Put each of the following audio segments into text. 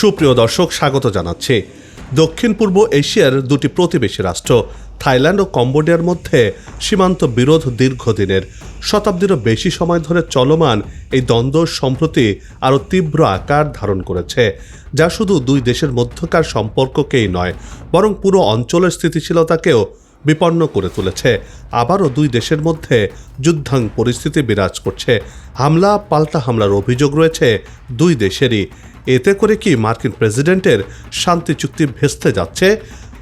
সুপ্রিয় দর্শক, স্বাগত জানাচ্ছি। দক্ষিণ পূর্ব এশিয়ার দুটি প্রতিবেশী রাষ্ট্র, থাইল্যান্ড ও কম্বোডিয়ার মধ্যে সীমান্ত বিরোধ দীর্ঘদিনের। শতাব্দীরও বেশি সময় ধরে চলমান এই দ্বন্দ্ব সম্প্রতি আরও তীব্র আকার ধারণ করেছে, যা শুধু দুই দেশের মধ্যকার সম্পর্ককেই নয়, বরং পুরো অঞ্চলের স্থিতিশীলতাকেও বিপন্ন করে তুলেছে। আবারও দুই দেশের মধ্যে যুদ্ধাং পরিস্থিতি বিরাজ করছে। হামলা, পাল্টা হামলার অভিযোগ রয়েছে দুই দেশেরই। এতে করে কি মার্কিন প্রেসিডেন্টের শান্তি চুক্তি ভেস্তে যাচ্ছে?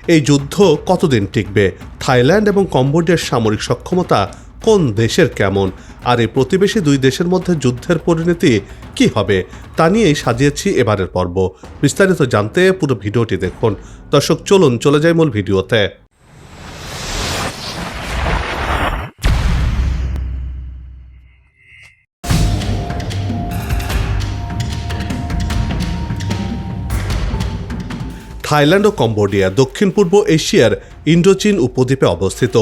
এই যুদ্ধ কতদিন টিকবে? থাইল্যান্ড এবং কম্বোডিয়ার সামরিক সক্ষমতা কোন দেশের কেমন? আর এই প্রতিবেশী দুই দেশের মধ্যে যুদ্ধের পরিণতি কি হবে? তা নিয়েই সাজিয়েছি এবারের পর্ব। বিস্তারিত জানতে পুরো ভিডিওটি দেখুন। দর্শক, চলুন, চলে যাই মূল ভিডিওতে। থাইল্যান্ড ও কম্বোডিয়া, দক্ষিণ পূর্ব এশিয়ার ইন্ডোচীন উপদ্বীপে অবস্থিত।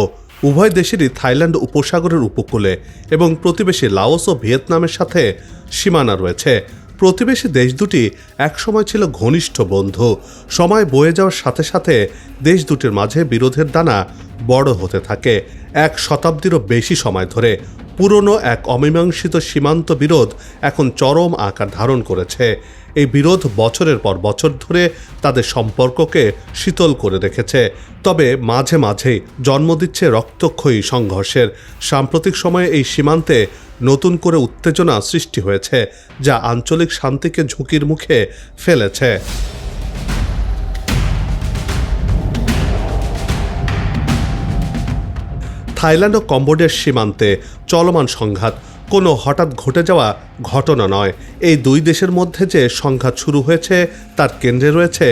উভয় দেশেরই থাইল্যান্ড উপসাগরের উপকূলে এবং প্রতিবেশী লাওস ও ভিয়েতনামের সাথে সীমানা রয়েছে। প্রতিবেশী দেশ দুটি একসময় ছিল ঘনিষ্ঠ বন্ধু। সময় বয়ে যাওয়ার সাথে সাথে দেশ দুটির মাঝে বিরোধের দানা বড় হতে থাকে। এক শতাব্দীরও বেশি সময় ধরে পুরনো এক অমীমাংসিত সীমান্ত বিরোধ এখন চরম আকার ধারণ করেছে। এই বিরোধ বছরের পর বছর ধরে তাদের সম্পর্ককে শীতল করে রেখেছে। তবে মাঝে মাঝেই জন্ম দিচ্ছে রক্তক্ষয়ী সংঘর্ষের। সাম্প্রতিক সময়ে এই সীমান্তে নতুন করে উত্তেজনা সৃষ্টি হয়েছে, যা আঞ্চলিক শান্তিকে ঝুঁকির মুখে ফেলেছে। থাইল্যান্ড ও কম্বোডিয়ার সীমান্তে চলমান সংঘাত। কোনো হঠাৎ ঘটে যাওয়া ঘটনা নয়। এই দুই দেশের মধ্যে যে সংঘাত শুরু হয়েছে, তার কেন্দ্রে রয়েছে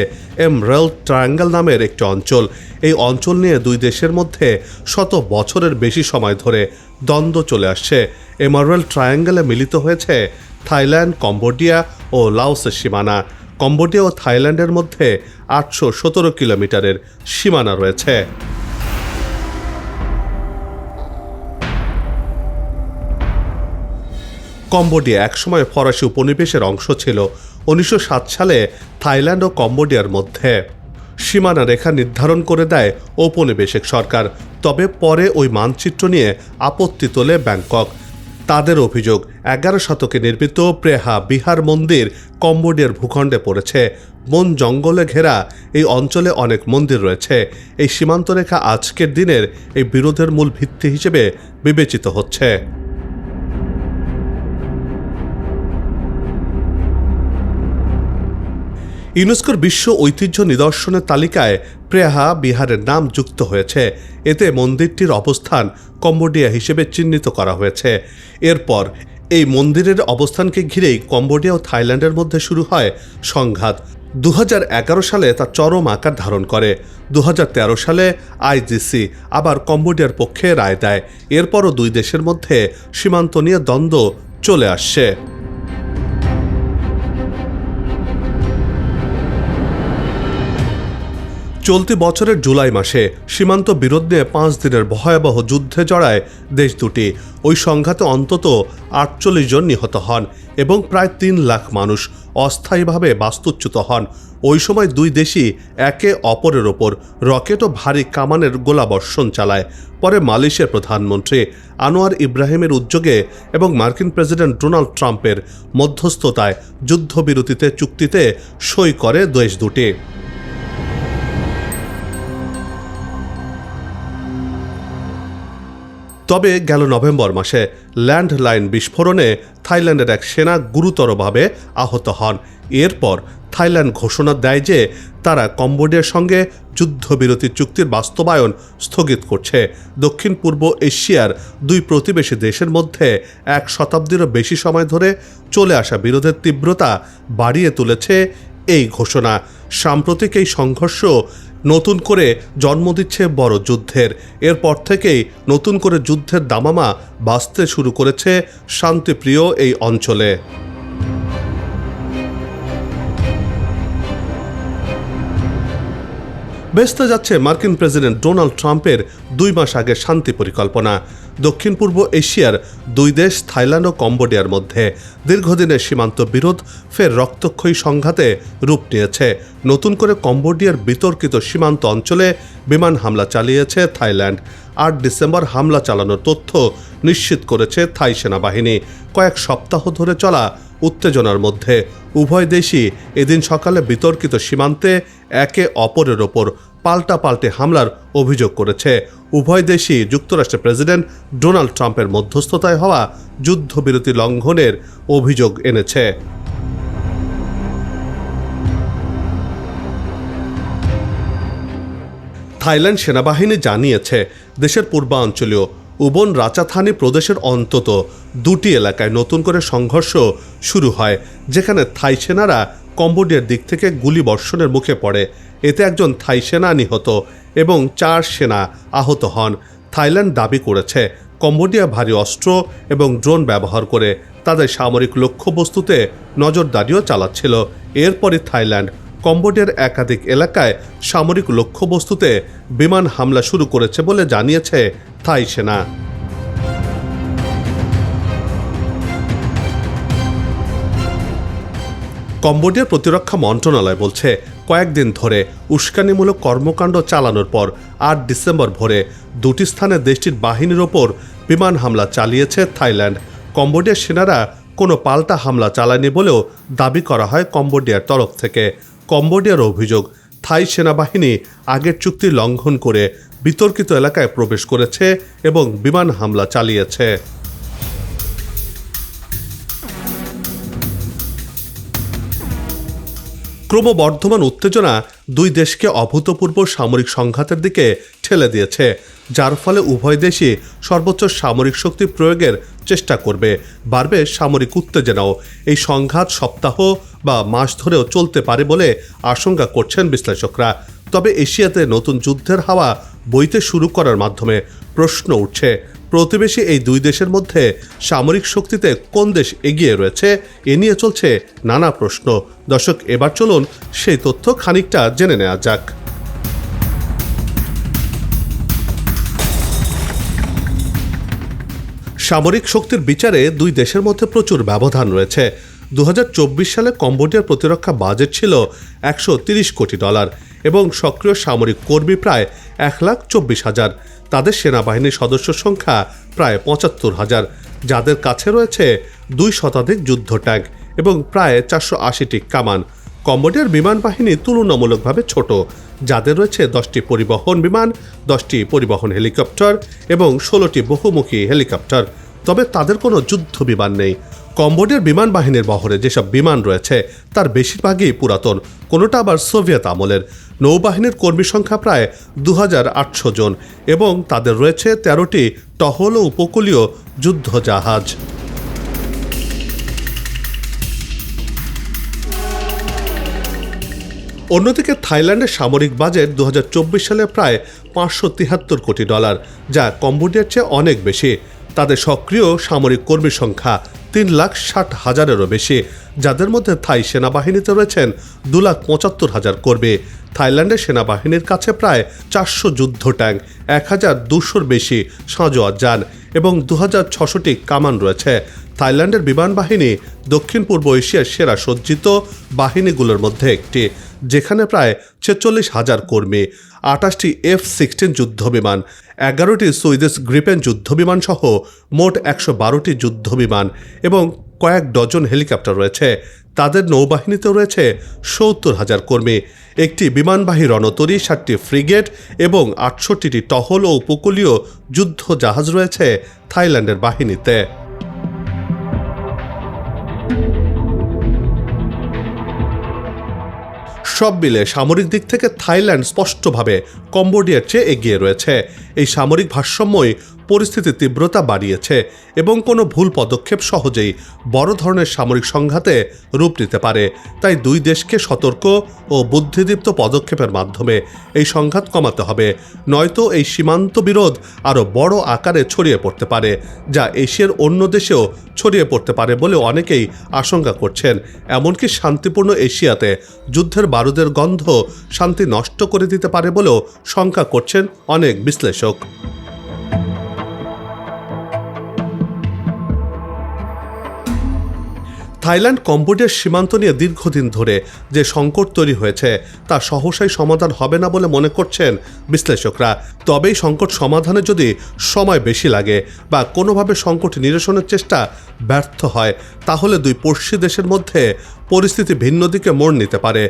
এমরেল ট্রায়াঙ্গেল নামের একটি অঞ্চল। এই অঞ্চল নিয়ে দুই দেশের মধ্যে শত বছরের বেশি সময় ধরে দ্বন্দ্ব চলে আসছে। এমারওয়েল ট্রায়াঙ্গেলে মিলিত হয়েছে থাইল্যান্ড, কম্বোডিয়া ও লাওসের সীমানা। কম্বোডিয়া ও থাইল্যান্ডের মধ্যে আটশো সতেরো কিলোমিটারের সীমানা রয়েছে। কম্বোডিয়া একসময় ফরাসি উপনিবেশের অংশ ছিল, উনিশশো সাত সালে থাইল্যান্ড ও কম্বোডিয়ার মধ্যে। সীমানা রেখা নির্ধারণ করে দেয় ঔপনিবেশিক সরকার, তবে পরে ওই মানচিত্র নিয়ে আপত্তি তোলে ব্যাংকক। তাদের অভিযোগ, এগারো শতকে নির্মিত প্রেহা বিহার মন্দির কম্বোডিয়ার ভূখণ্ডে পড়েছে। বন জঙ্গলে ঘেরা এই অঞ্চলে অনেক মন্দির রয়েছে। এই সীমান্ত রেখা আজকের দিনের এই বিরোধের মূল ভিত্তি হিসেবে বিবেচিত হচ্ছে। ইউনেস্কোর বিশ্ব ঐতিহ্য নিদর্শনের তালিকায় প্রেহা বিহারের নাম যুক্ত হয়েছে। এতে মন্দিরটির অবস্থান কম্বোডিয়া হিসেবে চিহ্নিত করা হয়েছে। এরপর এই মন্দিরের অবস্থানকে ঘিরেই কম্বোডিয়া ও থাইল্যান্ডের মধ্যে শুরু হয় সংঘাত। দু হাজার এগারো সালে তা চরম আকার ধারণ করে। দু হাজার তেরো সালে আইজিসি আবার কম্বোডিয়ার পক্ষে রায় দেয়। এরপরও দুই দেশের মধ্যে সীমান্ত নিয়ে দ্বন্দ্ব চলে আসছে। চলতি বছরের জুলাই মাসে সীমান্ত বিরোধ নিয়ে পাঁচ দিনের ভয়াবহ যুদ্ধে জড়ায় দেশ দুটি। ওই সংঘাতে অন্তত আটচল্লিশ জন নিহত হন এবং প্রায় তিন লাখ মানুষ অস্থায়ীভাবে বাস্তুচ্যুত হন। ওই সময় দুই দেশই একে অপরের ওপর রকেট ও ভারী কামানের গোলাবর্ষণ চালায়। পরে মালয়েশিয়ার প্রধানমন্ত্রী আনোয়ার ইব্রাহিমের উদ্যোগে এবং মার্কিন প্রেসিডেন্ট ডোনাল্ড ট্রাম্পের মধ্যস্থতায় যুদ্ধবিরতিতে চুক্তিতে সই করে দেশ দুটি। তবে গেল নভেম্বর মাসে ল্যান্ডলাইন বিস্ফোরণে থাইল্যান্ডের এক সেনা গুরুতরভাবে আহত হন। এরপর থাইল্যান্ড ঘোষণা দেয় যে তারা কম্বোডিয়ার সঙ্গে যুদ্ধবিরতি চুক্তির বাস্তবায়ন স্থগিত করছে। দক্ষিণ পূর্ব এশিয়ার দুই প্রতিবেশী দেশের মধ্যে এক শতাব্দীরও বেশি সময় ধরে চলে আসা বিরোধের তীব্রতা বাড়িয়ে তুলেছে এই ঘোষণা। সাম্প্রতিক এই সংঘর্ষ নতুন করে জন্ম দিচ্ছে বড় যুদ্ধের। এরপর থেকেই নতুন করে যুদ্ধের দামামা বাঁচতে শুরু করেছে শান্তিপ্রিয় এই অঞ্চলে। বেসতে যাচ্ছে মার্কিন প্রেসিডেন্ট ডোনাল্ড ট্রাম্পের দুই মাস আগে শান্তি পরিকল্পনা। দক্ষিণ পূর্ব এশিয়ার দুই দেশ, থাইল্যান্ড ও কম্বোডিয়ার মধ্যে দীর্ঘদিনের সীমান্ত বিরোধ ফের রক্তক্ষয়ী সংঘাতে রূপ নিয়েছে। নতুন করে কম্বোডিয়ার বিতর্কিত সীমান্ত অঞ্চলে বিমান হামলা চালিয়েছে থাইল্যান্ড। আট ডিসেম্বর হামলা চালানোর তথ্য নিশ্চিত করেছে থাই সেনাবাহিনী। কয়েক সপ্তাহ ধরে চলা উত্তেজনার মধ্যে উভয় দেশই এদিন সকালে বিতর্কিত সীমান্তে একে অপরের ওপর পাল্টা পাল্টে হামলার অভিযোগ করেছে। উভয় দেশই যুক্তরাষ্ট্রের প্রেসিডেন্ট ডোনাল্ড ট্রাম্পের মধ্যস্থতায় হওয়া যুদ্ধবিরতি লঙ্ঘনের অভিযোগ এনেছে। থাইল্যান্ড সেনাবাহিনী জানিয়েছে, দেশের পূর্বাঞ্চলীয় উবন রাচাথানি প্রদেশের অন্তত দুটি এলাকায় নতুন করে সংঘর্ষ শুরু হয়, যেখানে থাই সেনারা কম্বোডিয়ার দিক থেকে গুলি বর্ষণের মুখে পড়ে। এতে একজন থাই সেনা নিহত এবং চার সেনা আহত হন। থাইল্যান্ড দাবি করেছে, কম্বোডিয়া ভারী অস্ত্র এবং ড্রোন ব্যবহার করে তাদের সামরিক লক্ষ্যবস্তুতে নজরদারিও চালাচ্ছিল। এরপরই থাইল্যান্ড কম্বোডিয়ার একাধিক এলাকায় সামরিক লক্ষ্যবস্তুতে বিমান হামলা শুরু করেছে বলে জানিয়েছে থাই সেনা কম্বোডিয়ার প্রতিরক্ষা মন্ত্রণালয় বলছে, কয়েকদিন ধরে উস্কানিমূলক কর্মকাণ্ড চালানোর পর আট ডিসেম্বর ভোরে দুটি স্থানে দেশটির বাহিনীর ওপর বিমান হামলা চালিয়েছে থাইল্যান্ড। কম্বোডিয়ার সেনারা কোনো পাল্টা হামলা চালায়নি বলেও দাবি করা হয় কম্বোডিয়ার তরফ থেকে। কম্বোডিয়ার অভিযোগ, থাই সেনাবাহিনী আগের চুক্তি লঙ্ঘন করে বিতর্কিত এলাকায় প্রবেশ করেছে এবং বিমান হামলা চালিয়েছে। ক্রমবর্ধমান উত্তেজনা দুই দেশকে অভূতপূর্ব সামরিক সংঘাতের দিকে ঠেলে দিয়েছে, যার ফলে উভয় দেশই সর্বোচ্চ সামরিক শক্তি প্রয়োগের চেষ্টা করবে, বাড়বে সামরিক উত্তেজনাও। এই সংঘাত সপ্তাহ বা মাস ধরেও চলতে পারে বলে আশঙ্কা করছেন বিশ্লেষকরা। তবে এশিয়াতে নতুন যুদ্ধের হাওয়া বইতে শুরু করার মাধ্যমে প্রশ্ন উঠছে, প্রতিবেশী এই দুই দেশের মধ্যে সামরিক শক্তিতে কোন দেশ এগিয়ে রয়েছে, এ নিয়ে চলছে নানা প্রশ্ন। দর্শক, এবার চলুন সেই তথ্য খানিকটা জেনে নেওয়া যাক। সামরিক শক্তির বিচারে দুই দেশের মধ্যে প্রচুর ব্যবধান রয়েছে। দু হাজার চব্বিশ সালে কম্বোডিয়ার প্রতিরক্ষা বাজেট ছিল একশো কোটি ডলার। এবং সক্রিয় সামরিক কর্মী প্রায় এক লাখ চব্বিশ হাজার। তাদের সেনাবাহিনীর সদস্য সংখ্যা প্রায় পঁচাত্তর হাজার। যাদের কাছে রয়েছে দুই শতাধিক যুদ্ধ ট্যাঙ্ক এবং প্রায় চারশো আশিটি কামান। কম্বোডিয়ার বিমান বাহিনী তুলনামূলকভাবে ছোট। যাদের রয়েছে দশটি পরিবহন বিমান, দশটি পরিবহন হেলিকপ্টার এবং ষোলোটি বহুমুখী হেলিকপ্টার। তবে তাদের কোনো যুদ্ধ বিমান নেই। কম্বোডিয়ার বিমান বাহিনীর বহরে যেসব বিমান রয়েছে, তার বেশিরভাগই পুরাতন, কোনোটা আবার সোভিয়েত আমলের। নৌবাহিনীর কর্মী সংখ্যা প্রায় দু হাজার আটশো জন এবং তাদের রয়েছে তেরোটি টহল ও উপকূলীয় যুদ্ধ জাহাজ অন্যদিকে থাইল্যান্ডের সামরিক বাজেট দু হাজার চব্বিশ সালে প্রায় পাঁচশো তিয়াত্তর কোটি ডলার, যা কম্বোডিয়ার চেয়ে অনেক বেশি। তাদের সক্রিয় সামরিক কর্মী সংখ্যা তিন লাখ ষাট হাজারেরও বেশি, যাদের মধ্যে থাই সেনাবাহিনীতে রয়েছেন, দু লাখ পঁচাত্তর হাজার কর্মী। থাইল্যান্ডের সেনাবাহিনীর কাছে প্রায় চারশো যুদ্ধ ট্যাঙ্ক, এক হাজার দুশোর বেশি সাঁজোয়া যান এবং দু হাজার ছশোটি কামান রয়েছে। থাইল্যান্ডের বিমান বাহিনী দক্ষিণ পূর্ব এশিয়ার সেরা সজ্জিত বাহিনীগুলোর মধ্যে একটি। যেখানে প্রায় ছেচল্লিশ হাজার কর্মী আটাশটি এফ সিক্সটিন যুদ্ধবিমান, এগারোটি সুইদিশ গ্রিপেন যুদ্ধবিমান সহ মোট একশো বারোটি যুদ্ধবিমান এবং কয়েক ডজন হেলিকপ্টার রয়েছে। তাদের নৌবাহিনীতে রয়েছে সত্তর হাজার কর্মী, একটি বিমানবাহী রণতরী, সাতটি ফ্রিগেট এবং আটষট্টিটি টহল ও উপকূলীয় যুদ্ধ জাহাজ রয়েছে থাইল্যান্ডের বাহিনীতে। সব মিলে সামরিক দিক থেকে থাইল্যান্ড স্পষ্টভাবে কম্বোডিয়ার চেয়ে এগিয়ে রয়েছে। এই সামরিক ভারসাম্যই পরিস্থিতির তীব্রতা বাড়িয়েছে এবং কোনো ভুল পদক্ষেপ সহজেই বড় ধরনের সামরিক সংঘাতে রূপ নিতে পারে। তাই দুই দেশকে সতর্ক ও বুদ্ধিদীপ্ত পদক্ষেপের মাধ্যমে এই সংঘাত কমাতে হবে। নয়তো এই সীমান্ত বিরোধ আরও বড় আকারে ছড়িয়ে পড়তে পারে, যা এশিয়ার অন্য দেশেও ছড়িয়ে পড়তে পারে বলে অনেকেই আশঙ্কা করছেন। এমনকি শান্তিপূর্ণ এশিয়াতে যুদ্ধের বারুদের গন্ধ শান্তি নষ্ট করে দিতে পারে বলেও শঙ্কা করছেন অনেক বিশ্লেষক। থাইল্যান্ড কম্বোডিয়ার সীমান্ত নিয়ে দীর্ঘদিন ধরে যে সংকট তৈরি হয়েছে, তা সহসাই সমাধান হবে না বলে মনে করছেন বিশ্লেষকরা। তবেই সংকট সমাধানে যদি সময় বেশি লাগে বা কোনোভাবে সংকট নিরসনের চেষ্টা ব্যর্থ হয়, তাহলে দুই পড়শি দেশের মধ্যে পরিস্থিতি ভিন্ন দিকে মোড় নিতে পারে।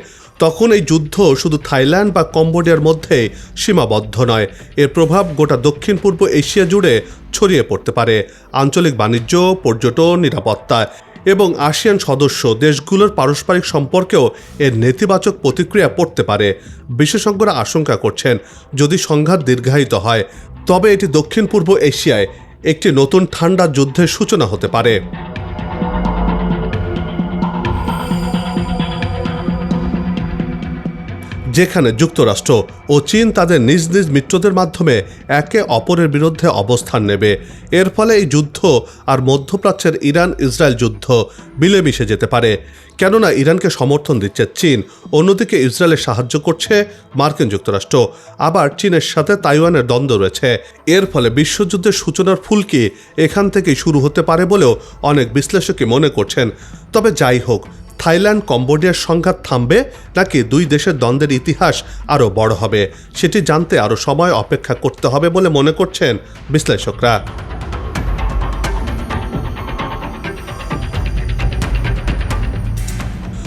তখন এই যুদ্ধ শুধু থাইল্যান্ড বা কম্বোডিয়ার মধ্যেই সীমাবদ্ধ নয়, এর প্রভাব গোটা দক্ষিণ পূর্ব এশিয়া জুড়ে ছড়িয়ে পড়তে পারে। আঞ্চলিক বাণিজ্য, পর্যটন, নিরাপত্তা এবং আসিয়ান সদস্য দেশগুলোর পারস্পরিক সম্পর্কেও এর নেতিবাচক প্রতিক্রিয়া পড়তে পারে। বিশেষজ্ঞরা আশঙ্কা করছেন, যদি সংঘাত দীর্ঘায়িত হয়, তবে এটি দক্ষিণ পূর্ব এশিয়ায় একটি নতুন ঠান্ডা যুদ্ধের সূচনা হতে পারে। যেখানে যুক্তরাষ্ট্র ও চীন তাদের নিজ নিজ মিত্রদের মাধ্যমে একে অপরের বিরুদ্ধে অবস্থান নেবে। এর ফলে এই যুদ্ধ আর মধ্যপ্রাচ্যের ইরান ইসরায়েল যুদ্ধ মিলেমিশে যেতে পারে। কেননা ইরানকে সমর্থন দিচ্ছে চীন, অন্যদিকে ইসরায়েলের সাহায্য করছে মার্কিন যুক্তরাষ্ট্র। আবার চীনের সাথে তাইওয়ানের দ্বন্দ্ব রয়েছে। এর ফলে বিশ্বযুদ্ধের সূচনার ফুলকি এখান থেকেই শুরু হতে পারে বলেও অনেক বিশ্লেষকই মনে করছেন। তবে যাই হোক থাইল্যান্ড, কম্বোডিয়ার সংঘাত থামবে নাকি দুই দেশের দ্বন্দ্বের ইতিহাস আরও বড় হবে? সেটি জানতে আরও সময় অপেক্ষা করতে হবে বলে মনে করছেন বিশ্লেষকরা।